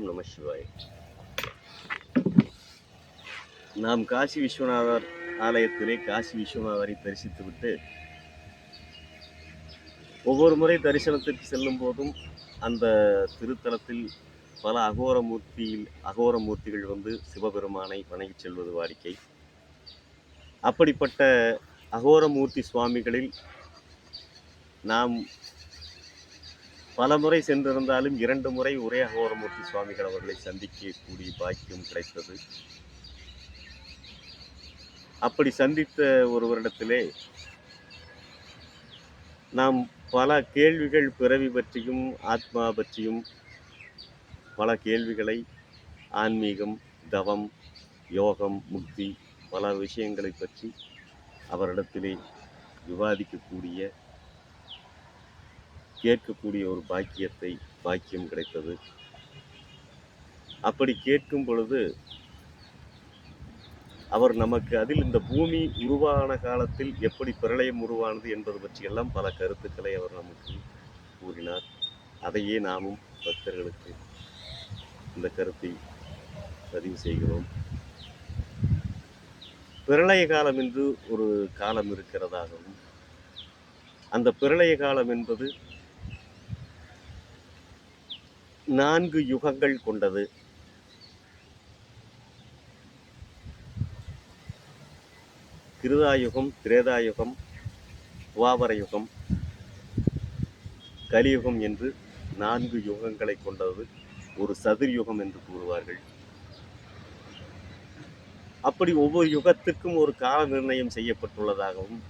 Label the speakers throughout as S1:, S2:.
S1: ஓம் நம சிவாய் நாம் காசி விஸ்வநாதர் ஆலயத்திலே காசி விஸ்வநாதரை தரிசித்துவிட்டு ஒவ்வொரு முறை தரிசனத்திற்கு செல்லும் போதும் அந்த திருத்தலத்தில் பல அகோரமூர்த்தியில் அகோரமூர்த்திகள் வந்து சிவபெருமானை வணங்கிச் செல்வது வாடிக்கை. அப்படிப்பட்ட அகோரமூர்த்தி சுவாமிகளில் நாம் பல முறை சென்றிருந்தாலும் இரண்டு முறை ஒரே அகோரமூர்த்தி சுவாமிகள் அவர்களை சந்திக்கக்கூடிய பாக்கியம் கிடைத்தது. அப்படி சந்தித்த ஒரு வருடத்திலே நாம் பல கேள்விகள் பிறவி பற்றியும் ஆத்மா பற்றியும் பல கேள்விகளை ஆன்மீகம் தவம் யோகம் முக்தி பல விஷயங்களை பற்றி அவரிடத்திலே விவாதிக்கக்கூடிய கேட்கக்கூடிய ஒரு பாக்கியத்தை பாக்கியம் கிடைத்தது. அப்படி கேட்கும் பொழுது அவர் நமக்கு அதில் இந்த பூமி உருவான காலத்தில் எப்படி பிரளயம் உருவானது என்பது பற்றியெல்லாம் பல கருத்துக்களை அவர் நமக்கு கூறினார். அதையே நாமும் பக்தர்களுக்கு இந்த கருத்தை பதிவு செய்கிறோம். பிரளய காலம் என்று ஒரு காலம் இருக்கிறதாகவும் அந்த பிரளய காலம் என்பது நான்கு யுகங்கள் கொண்டது. கிருதாயுகம் திரேதாயுகம் துவாபரயுகம் கலியுகம் என்று நான்கு யுகங்களை கொண்டது. ஒரு சதுர்யுகம் என்று கூறுவார்கள். அப்படி ஒவ்வொரு யுகத்துக்கும் ஒரு கால நிர்ணயம் செய்யப்பட்டுள்ளதாகவும்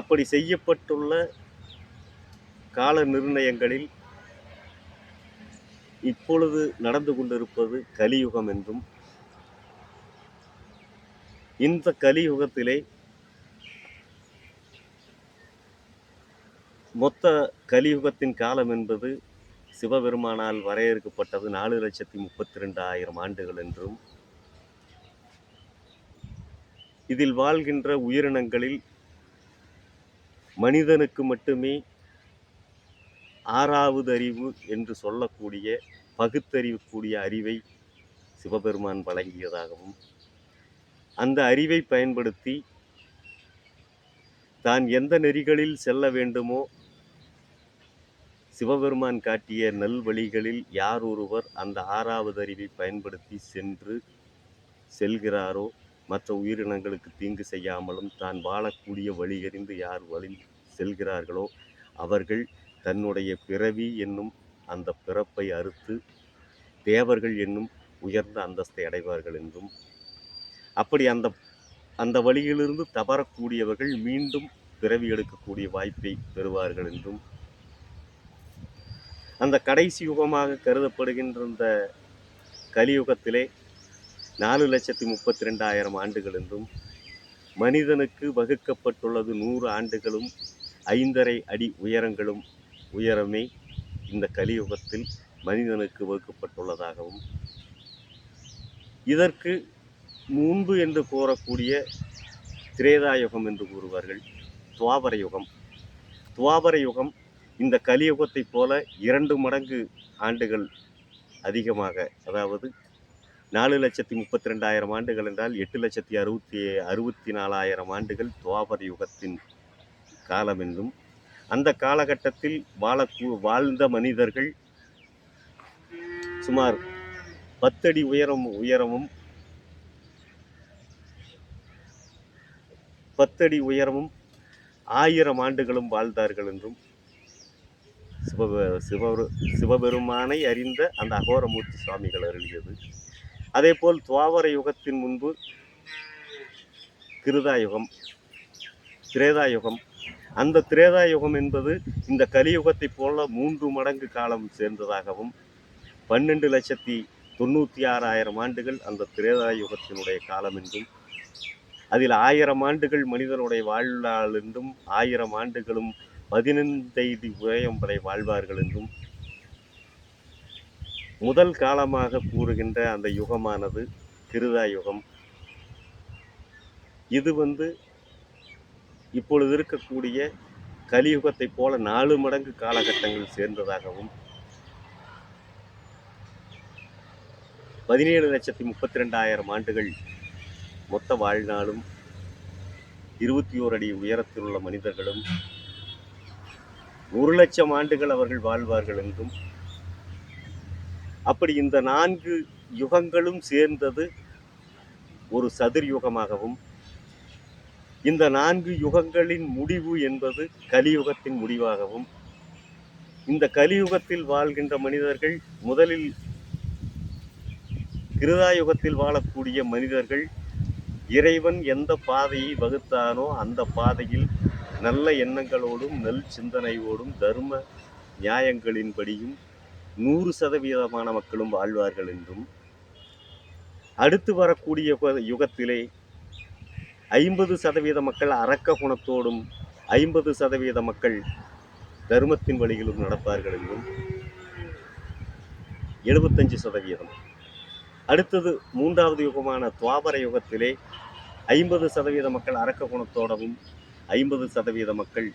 S1: அப்படி செய்யப்பட்டுள்ள கால நிர்ணயங்களில் இப்பொழுது நடந்து கொண்டிருப்பது கலியுகம் என்றும் இந்த கலியுகத்திலே மொத்த கலியுகத்தின் காலம் என்பது சிவபெருமானால் வரையறுக்கப்பட்டது நாலு லட்சத்தி முப்பத்தி ரெண்டாயிரம் ஆண்டுகள் என்றும் இதில் வாழ்கின்ற உயிரினங்களில் மனிதனுக்கு மட்டுமே ஆறாவது அறிவு என்று சொல்லக்கூடிய பகுத்தறிவுக்கூடிய அறிவை சிவபெருமான் வழங்கியதாகவும் அந்த அறிவை பயன்படுத்தி தான் எந்த நெறிகளில் செல்ல வேண்டுமோ சிவபெருமான் காட்டிய நல்வழிகளில் யார் ஒருவர் அந்த ஆறாவது அறிவை பயன்படுத்தி சென்று செல்கிறாரோ மற்ற உயிரினங்களுக்கு தீங்கு செய்யாமலும் தான் வாழக்கூடிய வழியறிந்து யார் வழி செல்கிறார்களோ அவர்கள் தன்னுடைய பிறவி என்னும் அந்த பிறப்பை அறுத்து தேவர்கள் என்னும் உயர்ந்த அந்தஸ்தை அடைவார்கள் என்றும் அப்படி அந்த அந்த வழியிலிருந்து தவறக்கூடியவர்கள் மீண்டும் பிறவி எடுக்கக்கூடிய வாய்ப்பை பெறுவார்கள் என்றும் அந்த கடைசி யுகமாக கருதப்படுகின்ற இந்த கலியுகத்திலே நாலு லட்சத்தி முப்பத்தி ரெண்டாயிரம் ஆண்டுகள் என்றும் மனிதனுக்கு வகுக்கப்பட்டுள்ளது நூறு ஆண்டுகளும் ஐந்தரை அடி உயரங்களும் உயரமே இந்த கலியுகத்தில் மனிதனுக்கு வகுக்கப்பட்டுள்ளதாகவும் இதற்கு முன்பு என்று கூறக்கூடிய திரேதாயுகம் என்று கூறுவார்கள் துவாபர யுகம் துவாபர யுகம் இந்த கலியுகத்தைப் போல இரண்டு மடங்கு ஆண்டுகள் அதிகமாக அதாவது நாலு லட்சத்தி முப்பத்தி ரெண்டாயிரம் ஆண்டுகள் என்றால் எட்டு லட்சத்தி அறுபத்தி அறுபத்தி நாலாயிரம் ஆண்டுகள் துவாபர யுகத்தின் காலம் என்றும் அந்த காலகட்டத்தில் வாழக்கூ வாழ்ந்த மனிதர்கள் சுமார் பத்தடி உயரம் உயரமும் பத்தடி உயரமும் ஆயிரம் ஆண்டுகளும் வாழ்ந்தார்கள் என்றும் சிவ சிவ சிவபெருமானை அறிந்த அந்த அகோரமூர்த்தி சுவாமிகள் அருளியது. அதேபோல் துவாபர யுகத்தின் முன்பு கிருதாயுகம் திரேதாயுகம் அந்த திரேதா யுகம் என்பது இந்த கலியுகத்தைப் போல மூன்று மடங்கு காலம் சேர்ந்ததாகவும் பன்னெண்டு லட்சத்தி தொண்ணூற்றி ஆறாயிரம் ஆண்டுகள் அந்த திரேதாயுகத்தினுடைய காலம் என்றும் அதில் ஆயிரம் ஆண்டுகள் மனிதனுடைய வாழ்நாள் என்றும் ஆயிரம் ஆண்டுகளும் பதினைந்தைந்து உதயம் வரை வாழ்வார்கள் என்றும் முதல் காலமாக கூறுகின்ற அந்த யுகமானது கிருதா யுகம் இது வந்து இப்பொழுது இருக்கக்கூடிய கலியுகத்தைப் போல நாலு மடங்கு காலகட்டங்கள் சேர்ந்ததாகவும் பதினேழு லட்சத்தி முப்பத்தி ரெண்டாயிரம் ஆண்டுகள் மொத்த வாழ்நாளும் இருபத்தி ஓர் அடி உயரத்தில் உள்ள மனிதர்களும் ஒரு லட்சம் ஆண்டுகள் அவர்கள் வாழ்வார்கள் என்றும் அப்படி இந்த நான்கு யுகங்களும் சேர்ந்தது ஒரு சதுர் யுகமாகவும் இந்த நான்கு யுகங்களின் முடிவு என்பது கலியுகத்தின் முடிவாகவும் இந்த கலியுகத்தில் வாழ்கின்ற மனிதர்கள் முதலில் கிருதாயுகத்தில் வாழக்கூடிய மனிதர்கள் இறைவன் எந்த பாதையை வகுத்தானோ அந்த பாதையில் நல்ல எண்ணங்களோடும் நல் சிந்தனையோடும் தர்ம நியாயங்களின்படியும் நூறு சதவீதமான மக்களும் வாழ்வார்கள் என்றும் அடுத்து வரக்கூடிய யுகத்திலே ஐம்பது சதவீத மக்கள் அரக்க குணத்தோடும் ஐம்பது சதவீத மக்கள் தர்மத்தின் வழியிலும் நடப்பார்கள் என்றும் எழுபத்தஞ்சு சதவீதம். அடுத்தது மூன்றாவது யுகமான துவாபர யுகத்திலே ஐம்பது சதவீத மக்கள் அரக்க குணத்தோடவும் ஐம்பது சதவீத மக்கள்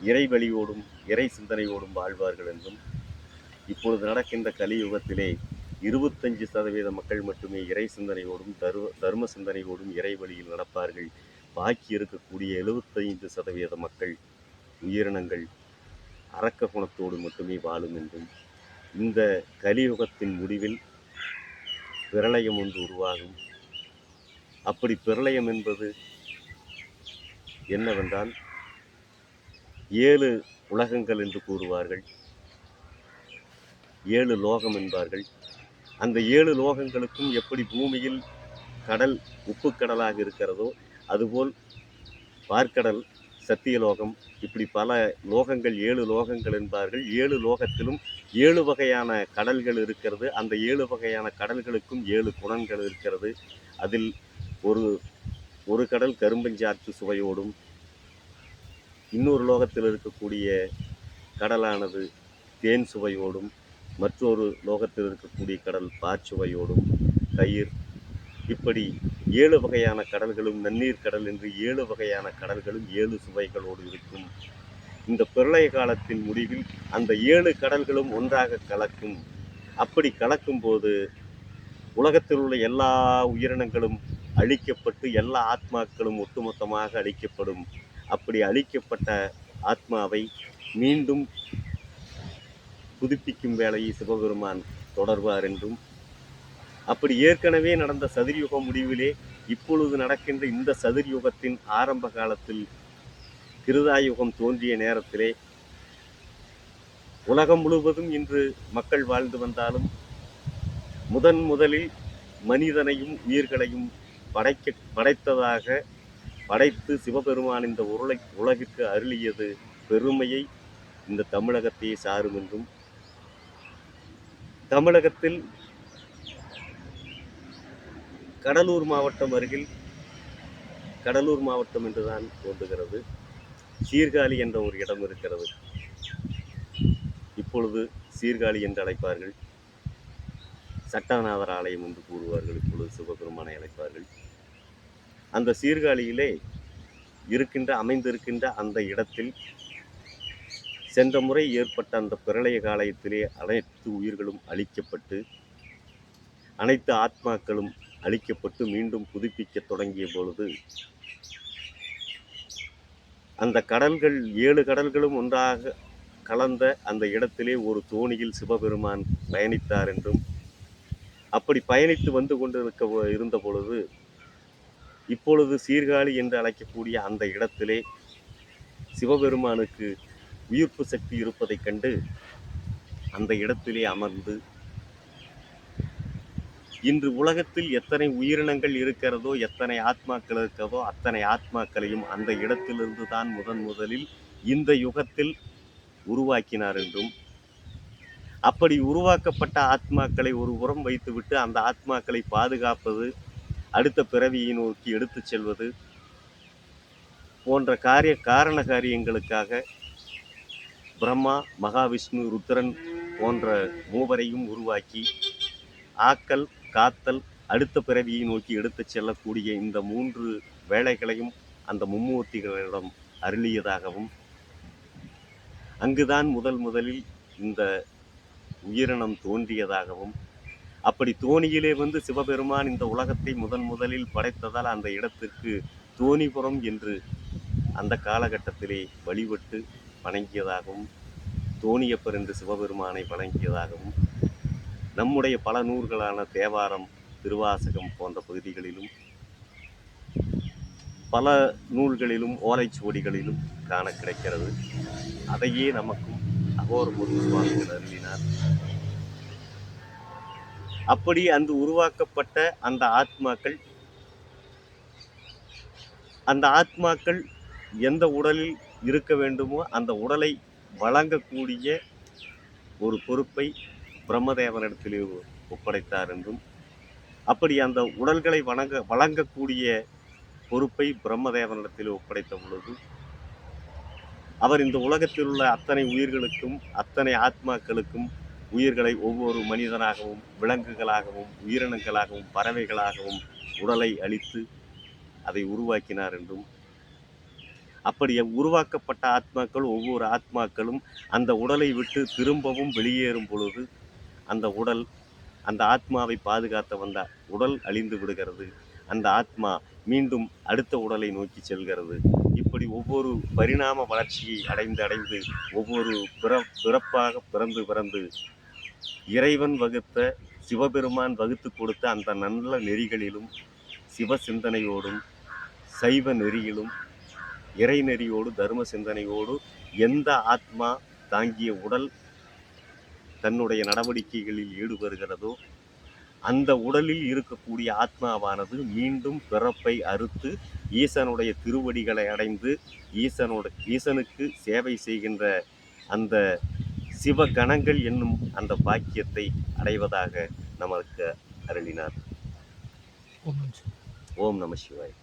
S1: இறை வழியோடும் இறை சிந்தனையோடும் வாழ்வார்கள் என்றும் இப்பொழுது நடக்கின்ற கலியுகத்திலே இருபத்தஞ்சு சதவீத மக்கள் மட்டுமே இறை சிந்தனையோடும் தர்ம தர்ம சிந்தனையோடும் இறை வழியில் நடப்பார்கள். பாக்கி இருக்கக்கூடிய எழுபத்தைந்து சதவீத மக்கள் உயிரினங்கள் அரக்க குணத்தோடு மட்டுமே வாழும் என்றும் இந்த கலியுகத்தின் முடிவில் பிரளயம் ஒன்று உருவாகும். அப்படி பிரளயம் என்பது என்னவென்றால் ஏழு உலகங்கள் என்று கூறுவார்கள். ஏழு லோகம் என்பார்கள். அந்த ஏழு லோகங்களுக்கும் எப்படி பூமியில் கடல் உப்பு கடலாக இருக்கிறதோ அதுபோல் பார்க்கடல் சத்தியலோகம் இப்படி பல லோகங்கள் ஏழு லோகங்கள் என்பார்கள். ஏழு லோகத்திலும் ஏழு வகையான கடல்கள் இருக்கிறது. அந்த ஏழு வகையான கடல்களுக்கும் ஏழு குணங்கள் இருக்கிறது. அதில் ஒரு ஒரு கடல் கரும்பஞ்சாற்று சுவையோடும் இன்னொரு லோகத்தில் இருக்கக்கூடிய கடலானது தேன் சுவையோடும் மற்றொரு லோகத்தில் இருக்கக்கூடிய கடல் பாச்சுவையோடும் கயிர் இப்படி ஏழு வகையான கடல்களும் நன்னீர் கடல் என்று ஏழு வகையான கடல்களும் ஏழு சுவைகளோடு இருக்கும். இந்த பிரளய காலத்தின் முடிவில் அந்த ஏழு கடல்களும் ஒன்றாக கலக்கும். அப்படி கலக்கும் போது உலகத்தில் உள்ள எல்லா உயிரினங்களும் அழிக்கப்பட்டு எல்லா ஆத்மாக்களும் ஒட்டுமொத்தமாக அழிக்கப்படும். அப்படி அழிக்கப்பட்ட ஆத்மாவை மீண்டும் புதுப்பிக்கும் வேலையை சிவபெருமான் தொடர்வார் என்றும் அப்படி ஏற்கனவே நடந்த சதுர்யுக முடிவிலே இப்பொழுது நடக்கின்ற இந்த சதுர்யுகத்தின் ஆரம்ப காலத்தில் கிருதாயுகம் தோன்றிய நேரத்திலே உலகம் முழுவதும் இன்று மக்கள் வாழ்ந்து வந்தாலும் முதன் முதலில் மனிதனையும் உயிர்களையும் படைக்க படைத்ததாக படைத்து சிவபெருமான் இந்த உருளை உலகிற்கு அருளியது பெருமையை இந்த தமிழகத்தையே சாரும் என்றும் தமிழகத்தில் கடலூர் மாவட்டம் அருகில் கடலூர் மாவட்டம் என்றுதான் தோன்றுகிறது. சீர்காழி என்ற ஒரு இடம் இருக்கிறது. இப்பொழுது சீர்காழி என்று அழைப்பார்கள். சட்டநாதர் ஆலயம் என்று கூறுவார்கள். இப்பொழுது சிவபெருமானை அழைப்பார்கள். அந்த சீர்காழியிலே இருக்கின்ற அமைந்திருக்கின்ற அந்த இடத்தில் சென்ற முறை ஏற்பட்ட அந்த பிரளய காலத்திலே அனைத்து உயிர்களும் அழிக்கப்பட்டு அனைத்து ஆத்மாக்களும் அழிக்கப்பட்டு மீண்டும் புதுப்பிக்க தொடங்கிய பொழுது அந்த கடல்கள் ஏழு கடல்களும் ஒன்றாக கலந்த அந்த இடத்திலே ஒரு தோணியில் சிவபெருமான் பயணித்தார் என்றும் அப்படி பயணித்து வந்து கொண்டிருக்க இருந்த பொழுது இப்பொழுது சீர்காழி என்று அழைக்கக்கூடிய அந்த இடத்திலே சிவபெருமானுக்கு உயிர்ப்பு சக்தி இருப்பதைக் கண்டு அந்த இடத்திலே அமர்ந்து இன்று உலகத்தில் எத்தனை உயிரினங்கள் இருக்கிறதோ எத்தனை ஆத்மாக்கள் இருக்கிறதோ அத்தனை ஆத்மாக்களையும் அந்த இடத்திலிருந்து தான் முதன் முதலில் இந்த யுகத்தில் உருவாக்கினார் என்றும் அப்படி உருவாக்கப்பட்ட ஆத்மாக்களை ஒரு உரம் வைத்துவிட்டு அந்த ஆத்மாக்களை பாதுகாப்பது அடுத்த பிறவியை நோக்கி எடுத்துச் செல்வது போன்ற காரிய காரண காரியங்களுக்காக பிரம்மா மகாவிஷ்ணு ருத்ரன் போன்ற மூவரையும் உருவாக்கி ஆக்கல் காத்தல் அடுத்த பிறவியை நோக்கி எடுத்துச் செல்லக்கூடிய இந்த மூன்று வேலைகளையும் அந்த மும்மூர்த்திகளிடம் அருளியதாகவும் அங்குதான் முதல் முதலில் இந்த உயிரினம் தோன்றியதாகவும் அப்படி தோணியிலே வந்து சிவபெருமான் இந்த உலகத்தை முதன் முதலில் படைத்ததால் அந்த இடத்திற்கு தோணிபுரம் என்று அந்த காலகட்டத்திலே வழிபட்டு வணங்கியதாகவும் தோணியப்பர் என்று சிவபெருமானை வணங்கியதாகவும் நம்முடைய பல நூல்களான தேவாரம் திருவாசகம் போன்ற பகுதிகளிலும் பல நூல்களிலும் ஓலைச்சுவடிகளிலும் காண கிடைக்கிறது. அதையே நமக்கும் அகோரமுரு சுவாமிகள் அருளினார். அப்படி அந்த உருவாக்கப்பட்ட அந்த ஆத்மாக்கள் அந்த ஆத்மாக்கள் எந்த உடலில் இருக்க வேண்டுமோ அந்த உடலை வழங்கக்கூடிய ஒரு பொறுப்பை பிரம்மதேவனிடத்தில் ஒப்படைத்தார் என்றும் அப்படி அந்த உடல்களை வணங்க வழங்கக்கூடிய பொறுப்பை பிரம்மதேவனிடத்தில் ஒப்படைத்த பொழுது அவர் இந்த உலகத்தில் உள்ள அத்தனை உயிர்களுக்கும் அத்தனை ஆத்மாக்களுக்கும் உயிர்களை ஒவ்வொரு மனிதனாகவும் விலங்குகளாகவும் உயிரினங்களாகவும் பறவைகளாகவும் உடலை அளித்து அதை உருவாக்கினார் என்றும் அப்படி உருவாக்கப்பட்ட ஆத்மாக்கள் ஒவ்வொரு ஆத்மாக்களும் அந்த உடலை விட்டு திரும்பவும் வெளியேறும் பொழுது அந்த உடல் அந்த ஆத்மாவை பாதுகாத்த வந்த உடல் அழிந்து விடுகிறது. அந்த ஆத்மா மீண்டும் அடுத்த உடலை நோக்கி செல்கிறது. இப்படி ஒவ்வொரு பரிணாம வளர்ச்சியை அடைந்து அடைந்து ஒவ்வொரு பிற பிறப்பாக பிறந்து பிறந்து இறைவன் வகுத்த சிவபெருமான் வகுத்து கொடுத்த அந்த நல்ல நெறிகளிலும் சிவ சிந்தனையோடும் சைவ நெறியிலும் இறை நெறியோடு தர்ம சிந்தனையோடு எந்த ஆத்மா தாங்கிய உடல் தன்னுடைய நடவடிக்கைகளில் ஈடுபடுகிறதோ அந்த உடலில் இருக்கக்கூடிய ஆத்மாவானது மீண்டும் பிறப்பை அறுத்து ஈசனுடைய திருவடிகளை அடைந்து ஈசனோட ஈசனுக்கு சேவை செய்கின்ற அந்த சிவகணங்கள் என்னும் அந்த பாக்கியத்தை அடைவதாக நமக்கு அருளினார். ஓம் நம சிவாய்